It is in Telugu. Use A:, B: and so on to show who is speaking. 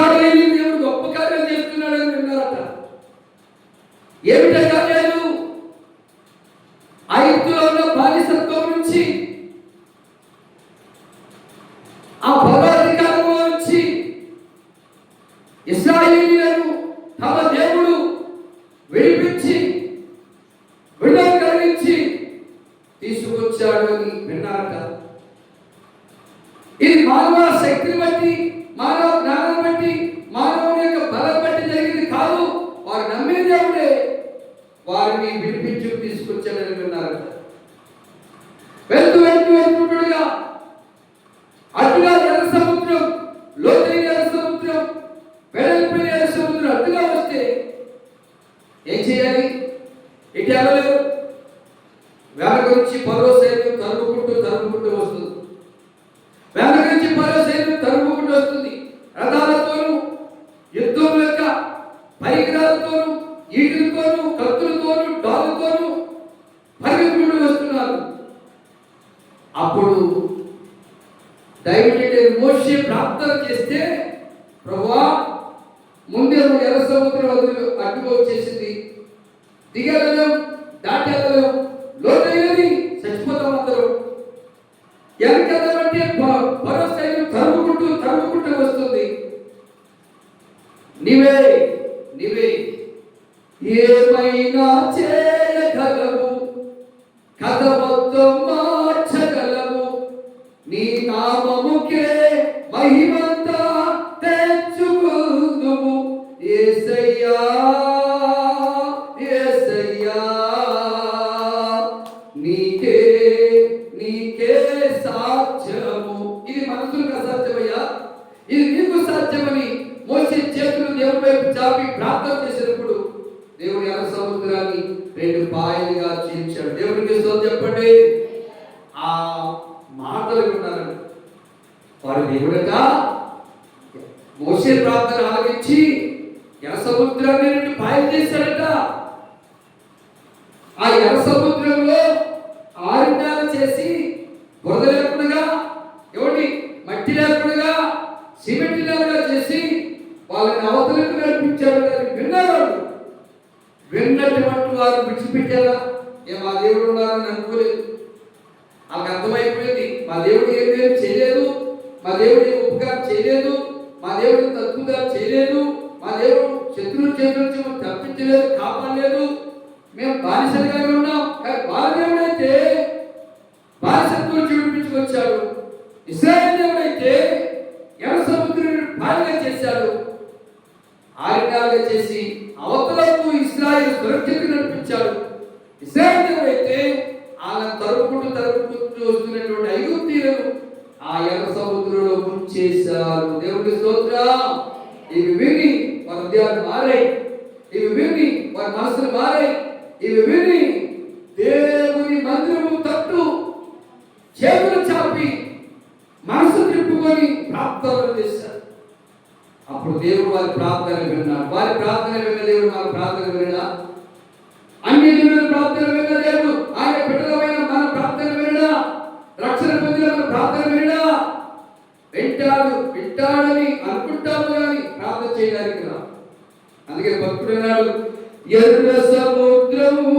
A: ఎన్నడలేని దేవుడు గొప్ప కార్యం చేస్తున్నాడని విన్నారట. ఏమిట కార్యాలు ఐదులో ఉన్న బానిసత్వం నుంచి ఆ పదాధికారంలో నుంచి ఇస్రాయేలీలను తమ దేవుడు విడిపించి విడుదల కలిగించి తీసుకొచ్చాడు అని విన్నారట. ఇది మానవ శక్తిని బట్టి మానవ వారు నమ్మిన దేవుడే వారిని విడిపించి తీసుకొచ్చాడని విన్నారు వెళ్తూ వెళ్తూ వెళ్తుండగా అటుగా ఎర్ర సముద్రం లోతైన ఎర్ర సముద్రం వెడల్పిన ఎర్ర సముద్రం అటుగా వస్తే ఏం చేయాలి? ఇటు వెళ్ళలేరు వెనక నుంచి పరో సైన్యం తరుముకుంటూ తరుముకుంటూ వస్తుంది వెనక నుంచి పరో సైన్యం తరుముకుంటూ వస్తుంది రథాలతోనూ యుద్ధం యొక్క పరికరాలతోనూ ఈటులతోనూ కత్తులతోనూ డాలుతోనూ పరిగెత్తుకుంటూ వస్తున్నారు. అప్పుడు దయచేసి మోషే ప్రార్థన చేస్తే ప్రభువా ముందే ఎర్ర సముద్రం వదిలి అడ్డుగా వచ్చేసింది. దిగలేం దాటెళ్ళలేం లోతైనది చచ్చిపోతాం అందరూ. వెనకెళ్ళమంటే భరోసైన్యం తరుముకుంటూ తరుముకుంటూ వస్తుంది. నీవే ఏమైనా చేయగలవు? కథ మొత్తం మార్చగలవు. నీ నామముకే మహిమంతా తెచ్చుకుందుము. ఏసయ్యా ఏసయ్యా నీకే నీకే సాధ్యము ఇది మనుషులకు అసాధ్యమయ్యా? ఇది నీకు సాధ్యమని మోసే చేతులు దేవుడి వైపు చాపి ప్రార్థన చేసినప్పుడు ఎర్ర రెండు పాయలుగా చేర్చాడు దేవుడికి స్తోత్రం చెప్పండి. ఆ మాటలు విన్నారండి వారు దేవుడట? మోసే ప్రార్థన ఆలకించి ఎర సముద్రాన్ని రెండు పాయలు చేశాడట ఆ ఎర సముద్రంలో ఆరిండాలు చేసి బురద లేకుండా ఏమండి మట్టి లేకుండా సిమెంట్ లేకుండా చేసి వాళ్ళని అవతలకు నడిపించాడు విన్నటువంటి వారు విడిచిపెట్టారా ఏ మా దేవుడు ఉన్నారని అనుకోలేదు. వాళ్ళకి అర్థమైపోయింది. మా దేవుడు ఏం చేయలేదు. మా దేవుడు ఏం ఉపకారం చేయలేదు. మా దేవుడు తక్కువగా చేయలేదు. మా దేవుడు శత్రువుల చేతుల నుంచి తప్పించలేదు కాపాడలేదు. మేము బానిసలుగానే ఉన్నాం. కానీ వాళ్ళ అయితే బానిసత్వం నుంచి విడిపించుకొచ్చాడు ఇస్రాయల్ దేవుడైతే ఎర్ర సముద్రం పాలుగా చేశాడు. ఆరికాలుగా చేసి సురక్షిత నడిపించాడు. ఇస్రాయల్ అయితే ఆయన తరుపుకుంటూ తరుపుకుంటూ వస్తున్నటువంటి ఐగుప్తీయులను ఆ ఎర్ర సముద్రంలో ముంచేశారు. దేవుడి స్తోత్రం. ఇవి విని వారి హృదయాలు మారాయి ఇవి విని వారి మనసులు మారాయి ఇవి విని దేవుని మందిరము తట్టు చేతులు చాపి మనసు తిప్పుకొని ప్రార్థనలు చేశారు. అప్పుడు దేవుడు వారి ప్రార్థన విన్నాడు. వారి ప్రార్థన విన్న దేవుడు వారి ప్రార్థన విన్నాడు వింటాడు వింటాడని అనుకుంటాము కానీ ప్రార్థన చేయడానికి రా అందుకే భక్తుడు అన్నాడు ఎర్ర సముద్రము